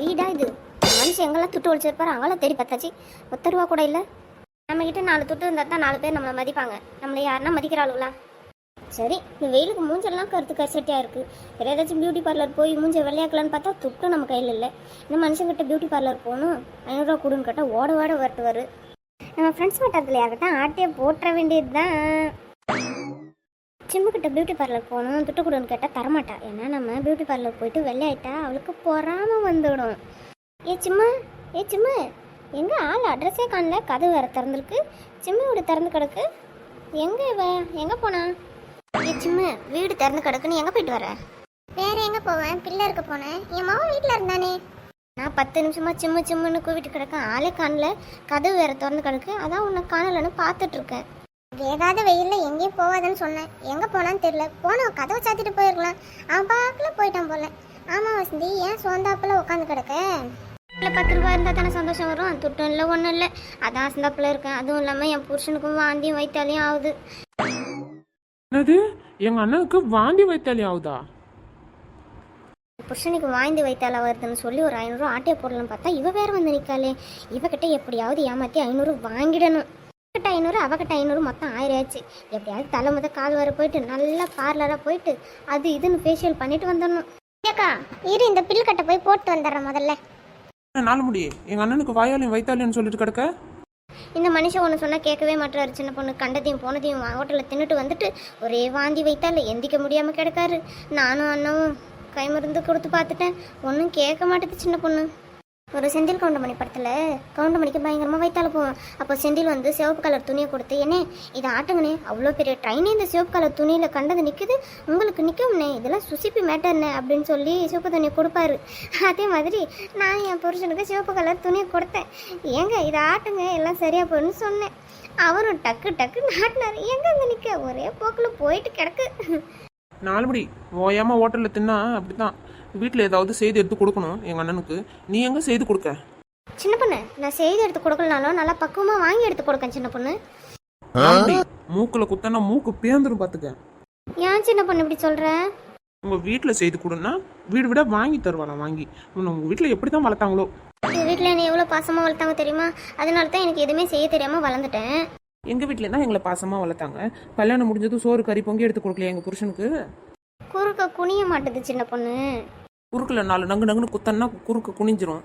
வீடா இது. மனுஷன் எங்கெல்லாம் துட்டு ஒழிச்சிருப்பாரு அங்கெல்லாம் தேடி பார்த்தாச்சு. ஒத்த ரூபா கூட இல்லை. நம்ம கிட்ட நாலு துட்டு இருந்தால் தான் நாலு பேர் நம்மளை மதிப்பாங்க. நம்மளை யாருன்னா மதிக்கிறாளுங்களா சரி இந்த வெயிலுக்கு மூஞ்செல்லாம் கருத்து கசட்டியாக இருக்குது வேறு ஏதாச்சும் பியூட்டி பார்லர் போய் மூஞ்ச வெள்ளையாக்கலான்னு பார்த்தா துட்டும் நம்ம கையில் இல்லை. இந்த மனுஷங்கிட்ட பியூட்டி பார்லர் போகணும். ஐநூறுரூவா கொடுன்னு கேட்டால் ஓட ஓட வரட்டுவார். நம்ம ஃப்ரெண்ட்ஸ் வட்டாரத்தில் யார்கிட்ட ஆட்டையை போட்டுற வேண்டியது தான் சிம்முக்கிட்ட பியூட்டி பார்லர் போகணும் துட்டு கொடுன்னு கேட்டால் தரமாட்டா. ஏன்னா நம்ம பியூட்டி பார்லர் போயிட்டு வெள்ளையாயிட்டா அவளுக்கு பொறாமல் வந்துவிடும் ஏ சிம்மா ஏ சிம்மு எங்கே ஆள் அட்ரஸே காணல? கதவு வேறு திறந்துருக்கு. சிம்மு வீடு திறந்து கிடக்கு. எங்கே இவ? எங்கே போனா? ஏ சிம்மு வீடு திறந்து கிடக்குன்னு எங்கே போயிட்டு வர? வேற எங்கே போவேன்? பிள்ளை இருக்க போனேன். என் மாவன் வீட்டில் இருந்தானே? நான் பத்து நிமிஷமா சிம்மு சிம்முன்னு கூவிட்டு கிடக்கேன் ஆளே காணல. கதவு வேறு திறந்து கிடக்கு. அதான் உன்னை காணலன்னு பார்த்துட்ருக்கேன் வேகாத வெயில்ல எங்கேயும் போவாதுன்னு சொன்னேன். எங்க போனான்னு தெரியல. போனோம் கதவை சாத்திட்டு போயிருக்கலாம். அவன் பாக்கில் போயிட்டான் போல. ஆமா வசந்தி ஏன் சோந்தாப்புல உட்காந்து கிடக்க? இல்லை பத்து ரூபா இருந்தால் தானே சந்தோஷம் வரும். துட்டும் இல்லை ஒன்றும் இல்லை. அதான் சந்தாப்புல இருக்கேன். அதுவும் இல்லாமல் என் புருஷனுக்கும் வாந்தியும் வைத்தாலையும் ஆகுது. என்னது? எங்க அண்ணனுக்கு வாந்தி வைத்தாலி ஆகுதா? புருஷனுக்கு வாய்ந்து வைத்தால வருதுன்னு சொல்லி ஒரு ஐநூறுரூவா ஆட்டையை போடலாம்னு பார்த்தா இவ வேற வந்து நிற்காளே இவகிட்ட எப்படியாவது ஏமாற்றி ஐநூறு வாங்கிடணும். ஐநூறு அவகிட்ட ஐநூறு மொத்தம் ஆயிரம் ஆச்சு எப்படியாவது தலை முத கால் வர போயிட்டு நல்லா பார்லராக போயிட்டு அது இதுன்னு ஃபேஷியல் பண்ணிட்டு வந்துடணும். ஏக்கா இரு இந்த பில் கட்டை போய் போட்டு வந்துடுறேன் முதல்ல. நாலு முடி? எங்க அண்ணனுக்கு வாயாலையும் வைத்தாலின்னு சொல்லிட்டு கிடக்க? இந்த மனுஷன் ஒன்று சொன்னால் கேட்கவே மாட்டாரு சின்ன பொண்ணு. கண்டதையும் போனதையும் ஹோட்டலில் தின்னுட்டு வந்துட்டு ஒரே வாந்தி வைத்தால எந்திக்க முடியாமல் கிடக்காரு. நானும் அண்ணவும் கை மருந்து கொடுத்து பார்த்துட்டேன். ஒன்றும் கேட்க மாட்டேது சின்ன பொண்ணு. ஒரு செந்தில் கவுண்டமணி படத்தில் கவுண்டமணிக்கு பயங்கரமாக வைத்தால போவோம் அப்போ செந்தில் வந்து சிவப்பு கலர் துணியை கொடுத்து என்ன இதை ஆட்டுங்கண்ணே அவ்வளோ பெரிய ட்ரெயினே இந்த சிவப்பு கலர் துணியில் கண்டது நிற்குது உங்களுக்கு நிற்கும்ண்ணே இதெல்லாம் சுசிப்பி மேட்டர்ண்ணே அப்படின்னு சொல்லி சிவப்பு துணியை கொடுப்பாரு. அதே மாதிரி நான் என் புருஷனுக்கு சிவப்பு கலர் துணியை கொடுத்தேன். ஏங்க இதை ஆட்டுங்க எல்லாம் சரியாக போயிடும்னு சொன்னேன். அவரும் டக்கு டக்கு நாட்டினார் எங்க அங்கே நிற்க ஒரே போக்கில் போயிட்டு கிடக்கு. நாலுபடி ஓயாமல் ஹோட்டலில் தின்னா அப்படி அப்படிதான் வீட்டில் ஏதாவது செய்து எடுத்து கொடுக்கணும் எங்க அண்ணனுக்கு. நீ எங்க செய்து கொடுக்க? சின்ன பொண்ணு நான் செய்தி எடுத்து கொடுக்கலனாலும் நல்லா பக்குவமாக வாங்கி எடுத்து கொடுக்கேன் சின்ன பொண்ணு. நாலுமுடி, மூக்குல குத்தனா மூக்கு பேந்துரும் பாத்துக்க. ஏன் சின்ன பொண்ணு இப்படி சொல்ற? உங்க வீட்டில் செய்து கொடுன்னா வீடு விட வாங்கி தருவாளாம் வாங்கி. உன்னை உங்க வீட்டில் எப்படி தான் வளர்த்தாங்களோ. எங்கள் வீட்டில் என்னை எவ்வளோ பாசமாக வளர்த்தாங்க தெரியுமா? அதனால தான் எனக்கு எதுவுமே செய்ய தெரியாமல் வளர்ந்துட்டேன். எங்க வீட்டில் தான் எங்களை பாசமா வளர்த்தாங்க. கல்யாணம் முடிஞ்சதும் சோறு கறி பொங்கி எடுத்து கொடுக்கலையா எங்க புருஷனுக்கு? குறுக்க குனிய மாட்டுது சின்ன பொண்ணு. குறுக்குல நாலு நங்கு நங்குன்னு குத்தன்னா குறுக்க குனிஞ்சிரும்.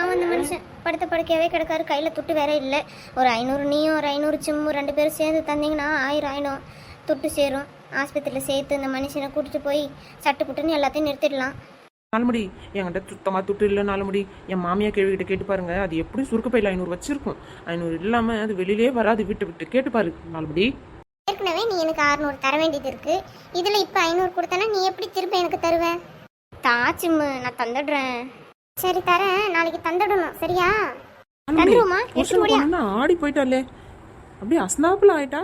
அவன் அந்த மனுஷன் படுத்த படுக்கையாவே கிடக்காரு. கையில் துட்டு வேற இல்லை. ஒரு ஐநூறு நீயும் ஒரு ஐநூறு சிம்மு ரெண்டு பேரும் சேர்ந்து தந்தீங்கன்னா ஆயிரம் ஆயிடும் துட்டு சேரும். ஆஸ்பத்திரியில் சேர்த்து இந்த மனுஷனை கூட்டிட்டு போய் சட்டு புட்டுன்னு எல்லாத்தையும் நிறுத்திடலாம். நாலுமடி என்கிட்ட சுத்தமாக துட்டு இல்லை நாலுமடி. என் மாமியா கேள்விகிட்ட கேட்டு பாருங்க. அது எப்படி சுருக்க பையில் ஐநூறு வச்சிருக்கும். ஐநூறு இல்லாமல் அது வெளியிலே வராது விட்டு விட்டு. கேட்டு பாரு நாலுமடி. ஏற்கனவே நீ எனக்கு அறுநூறு தர வேண்டியது இருக்கு. இதில் இப்போ ஐநூறு கொடுத்தனா நீ எப்படி திரும்ப எனக்கு தருவ? தா சிம்மு நான் தந்துடுறேன். சரி தரேன். நாளைக்கு தந்துடணும். சரியா? தந்துருவோமா எடுத்து முடியா ஆடி போயிட்டாலே அப்படியே அஸ்னாப்பில் ஆயிட்டா?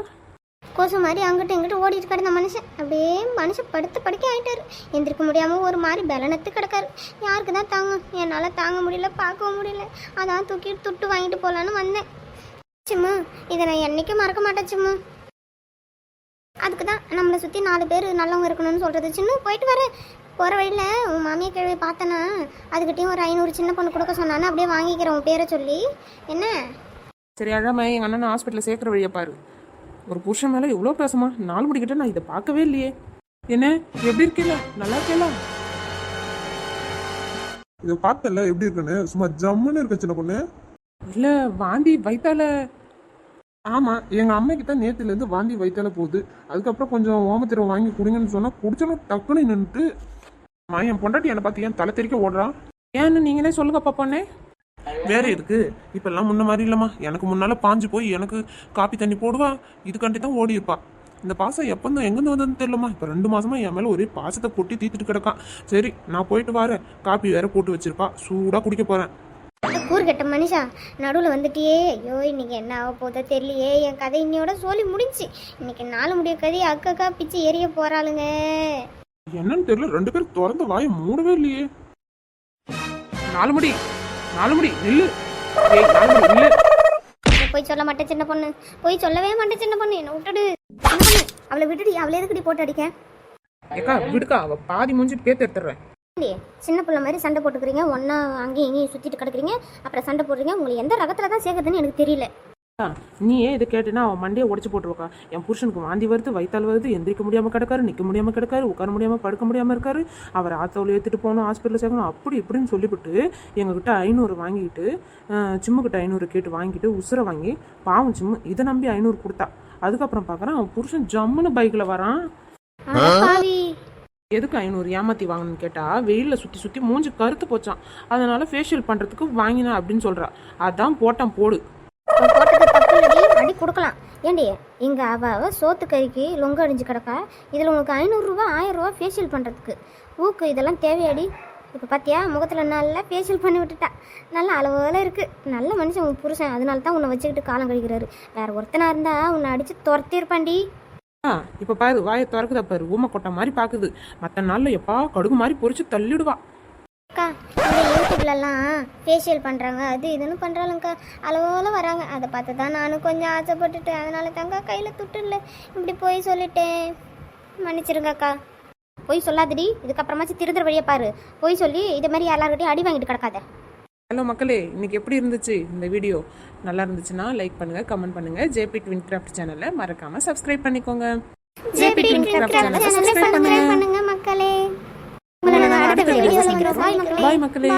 கொசு மாதிரி அங்கிட்டு இங்கிட்டு ஓடிட்டு கிடந்த மனுஷன். அப்படியே மனுஷன் படுத்து படுக்க ஆயிட்டாரு. எந்திரிக்க முடியாம ஒரு மாதிரி பலனத்து கிடக்காரு. யாருக்கு தான் தாங்கும்? என்னால தாங்க முடியல பார்க்கவும் முடியல. அதான் தூக்கி துட்டு வாங்கிட்டு போலான்னு வந்தேன். சிம்மு இதை நான் என்னைக்கும் மறக்க மாட்டேன் சிம்மு. அதுக்கு தான் நம்மளை சுற்றி நாலு பேர் நல்லவங்க இருக்கணும்னு சொல்கிறது சின்ன போயிட்டு வரேன் போகிற வழியில் உன் மாமியை கிழவி பார்த்தனா அதுக்கிட்டையும் ஒரு ஐநூறு சின்ன பொண்ணு கொடுக்க சொன்னானே அப்படியே வாங்கிக்கிறேன் உன் பேரை சொல்லி. என்ன? சரி அழாம எங்கள் அண்ணன் ஹாஸ்பிட்டலில் சேர்க்குற வழியை பாரு. ஒரு புருஷன் மேலே எவ்வளோ பேசுமா? நாலு முடிக்கிட்ட நான் இதை பார்க்கவே இல்லையே. என்ன? எப்படி இருக்கீல நல்லா இருக்கேல இதை பார்த்தல எப்படி இருக்குன்னு? சும்மா ஜம்முன்னு இருக்க சின்ன பொண்ணு. இல்லை வாந்தி வைத்தால ஆமாம் எங்கள் அம்மைக்கு தான் நேற்றுலேருந்து வாந்தி வைத்தால போகுது. அதுக்கப்புறம் கொஞ்சம் ஓமத்திரம் வாங்கி கொடுங்கன்னு சொன்னால் குடிச்சனும் டக்குன்னு நின்றுட்டு அம்மா என் பொண்டாட்டி என்னை பார்த்து ஏன் தலை தெரிக்க ஓடுறான் ஏன்னு நீங்களே சொல்லுங்க பாப்பாண்ணே வேற இருக்கு இப்பெல்லாம் முன்ன மாதிரி இல்லைம்மா. எனக்கு முன்னால் பாஞ்சு போய் எனக்கு காப்பி தண்ணி போடுவா. இதுக்காண்டி தான் ஓடி இருப்பா. இந்த பாசம் எப்போ எங்கேருந்து வந்ததுன்னு தெரியலம்மா. இப்போ ரெண்டு மாசமா என் மேலே ஒரே பாசத்தை கொட்டி தீத்துட்டு கிடக்கான் சரி நான் போயிட்டு வரேன். காப்பி வேற போட்டு வச்சிருப்பா. சூடாக குடிக்க போறேன். கூறுகட்ட மனுஷா நடுவில் வந்துட்டியே ஐயோ இன்னைக்கு என்ன ஆக போதோ தெரியலையே என் கதை இன்னையோட சொல்லி முடிஞ்சு இன்னைக்கு நாலு முடிய கதை அக்கக்கா பிச்சு எரிய போறாளுங்க. என்னன்னு தெரியல ரெண்டு பேரும் திறந்த வாயை மூடவே இல்லையே. நாலு மணி நாலு மணி நில்லு. ஏய் நாலு மணி நில்லு. நான் போய் சொல்ல மாட்டேன் சின்ன பொண்ணு. போய் சொல்லவே மாட்டேன் சின்ன பொண்ணு. என்ன விட்டுடு. சின்ன பொண்ணு அவளை விட்டுடி அவளை எதுக்குடி போட்டு அடிக்க? ஏக்கா விடுக்கா அவ பாதி மூஞ்சி பேத்து எடுத்துறேன் சின்ன பிள்ளை மாதிரி சண்டை போட்டுக்கிறீங்க ஒன்றா அங்கேயும் இங்கேயும் சுற்றிட்டு கிடக்குறீங்க அப்புறம் சண்டை போடுறீங்க உங்களுக்கு எந்த ரகத்தில் தான் சேர்க்குதுன்னு எனக்கு தெரியல. நீ ஏன் இதை கேட்டுனா அவன் மண்டையை உடச்சு போட்டுருக்கா? என் புருஷனுக்கு வாந்தி வருது வயித்தால் வருது எந்திரிக்க முடியாமல் கிடக்காரு நிற்க முடியாமல் கிடக்காரு உட்கார முடியாமல் படுக்க முடியாமல் இருக்காரு. அவர் ஆத்தோவில் ஏற்றிட்டு போகணும் ஹாஸ்பிட்டலில் சேர்க்கணும் அப்படி இப்படின்னு சொல்லிவிட்டு எங்ககிட்ட ஐநூறு வாங்கிட்டு சிம்முக்கிட்ட ஐநூறு கேட்டு வாங்கிட்டு உசுரை வாங்கி பாவம் சிம்மு இதை நம்பி ஐநூறு கொடுத்தா. அதுக்கப்புறம் பார்க்குறேன் அவன் புருஷன் ஜம்முன்னு பைக்கில் வரான். எதுக்கு ஐநூறு ஏமாத்தி வாங்கணும்னு கேட்டால் வெயிலில் சுற்றி சுற்றி மூஞ்சி கருத்து போச்சான் அதனால் ஃபேஷியல் பண்ணுறதுக்கு வாங்கினா அப்படின்னு சொல்கிறா அதான் போட்டான் போடு. அடி கொடுக்கலாம். ஏண்டி இங்கே அவ அவ சோத்து கறிக்கு லொங்க அடிஞ்சு கிடக்கா. இதில் உனக்கு ஐநூறுரூவா ஆயிரரூவா ஃபேஷியல் பண்ணுறதுக்கு ஊக்கு இதெல்லாம் தேவையாடி. இப்போ பார்த்தியா முகத்தில் நல்லா ஃபேஷியல் பண்ணி விட்டுட்டா. நல்ல அளவில் இருக்குது நல்ல மனுஷன் உன் புருஷன். அதனால தான் உன்னை வச்சுக்கிட்டு காலம் கழிக்கிறாரு. வேறு ஒருத்தனாக இருந்தால் உன்னை அடித்து துரத்திருப்பாண்டி இப்போ பாரு வாயை திறக்குதா பாரு ஊமை கொட்டை மாதிரி பார்க்குது மற்ற நாளில் எப்பா கடுகு மாதிரி பொறிச்சு தள்ளிடுவா. அக்கா இந்த யூடியூப்லலாம் ஃபேஷியல் பண்ணுறாங்க அது இதுன்னு பண்ணுறாங்கக்கா அளவோல வராங்க. அதை பார்த்து தான் நானும் கொஞ்சம் ஆசைப்பட்டுட்டேன். அதனால தாங்க கையில் துட்டு இல்லை. இப்படி போய் சொல்லிட்டேன். மன்னிச்சிருங்கக்கா. போய் சொல்லாதடி. இதுக்கப்புறமாச்சும் திருந்துற வழியை பாரு. போய் சொல்லி இதே மாதிரி எல்லாருக்கிட்டையும் அடி வாங்கிட்டு கிடக்காத. ஹலோ மக்களே இன்னைக்கு எப்படி இருந்துச்சு இந்த வீடியோ? நல்லா இருந்துச்சுன்னா லைக் பண்ணுங்க கமெண்ட் பண்ணுங்க. ஜேபி ட்வின் கிராஃப்ட் சேனலை மறக்காம சப்ஸ்கிரைப் பண்ணிக்கோங்க. ஜேபி ட்வின் கிராஃப்ட் சேனலை சப்ஸ்கிரைப் பண்ணுங்க. மக்களே. பாய் மக்களே.